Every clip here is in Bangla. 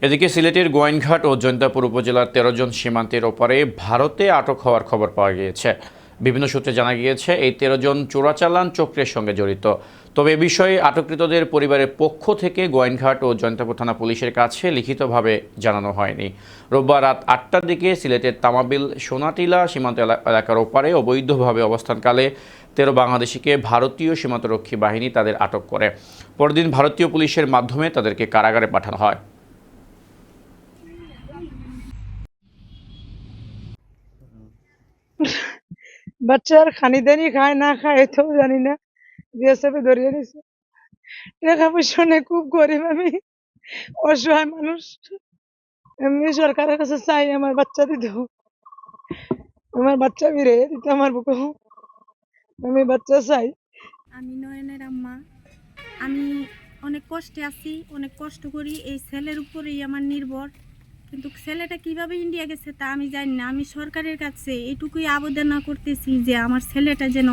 এদিকে সিলেটের গোয়াইনঘাট ও জৈন্তাপুর উপজেলার তেরো জন সীমান্তের ওপারে ভারতে আটক হওয়ার খবর পাওয়া গিয়েছে। বিভিন্ন সূত্রে জানা গিয়েছে, এই তেরো জন চোরাচালান চক্রের সঙ্গে জড়িত। তবে এ বিষয়ে আটককৃতদের পরিবারের পক্ষ থেকে গোয়াইনঘাট ও জৈন্তাপুর থানা পুলিশের কাছে লিখিতভাবে জানানো হয়নি। রোববার রাত আটটার দিকে সিলেটের তামাবিল সোনাটিলা সীমান্ত এলা- এলাকার ওপারে অবৈধভাবে অবস্থানকালে তেরো বাংলাদেশিকে ভারতীয় সীমান্তরক্ষী বাহিনী তাদের আটক করে। পরদিন ভারতীয় পুলিশের মাধ্যমে তাদেরকে কারাগারে পাঠানো হয়। বাচ্চার খানি দানি খায়, না খায় তো জানি না। বিএসএফে ধরিয়ে দিছে। টাকা পয়সা নেই খুব গরিব আমি। অসহায় মানুষ। এমনি সরকারের কাছে চাই আমার বাচ্চা দিত আমার বাচ্চা ফিরে দিত আমার বুকে আমি বাচ্চা চাই। আমি নয়নের আম্মা। আমি অনেক কষ্টে আছি, অনেক কষ্ট করি। এই ছেলের উপরেই আমার নির্ভর। কিন্তু ছেলেটা কীভাবে ইন্ডিয়া গেছে তা আমি জানি না। আমি সরকারের কাছে এটুকুই আবেদন করতেছি যে আমার ছেলেটা যেন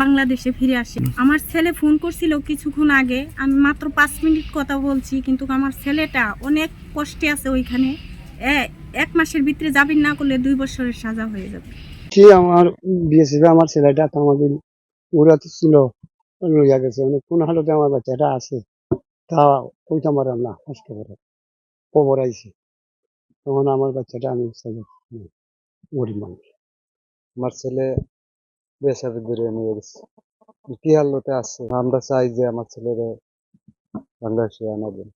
বাংলাদেশে ফিরে আসে। আমার ছেলে ফোন করছিল কিছুক্ষণ আগে, আমি মাত্র পাঁচ মিনিট কথা বলছি, কিন্তু আমার ছেলেটা অনেক কষ্টে আছে ওইখানে। এক মাসের ভিতরে জামিন না করলে দুই বছরের সাজা হয়ে যাবে। কি আমার বিএসএফ আমার ছেলেটা তো আমাদের ওরা ছিল, লইয়া গেছে। মানে কোন হালতে আমার বাচ্চাটা আছে। তা ওইটা আমার না, কষ্ট করে। খবর আইছে। তখন আমার বাচ্চাটা আমি ছেলে গরিব মানুষ। আমার ছেলে বেসাবে দূরে নিয়ে গেছে। কি হালতে আছে? আমরা চাই যে আমার ছেলেরে বাংলাদেশে আনাবেন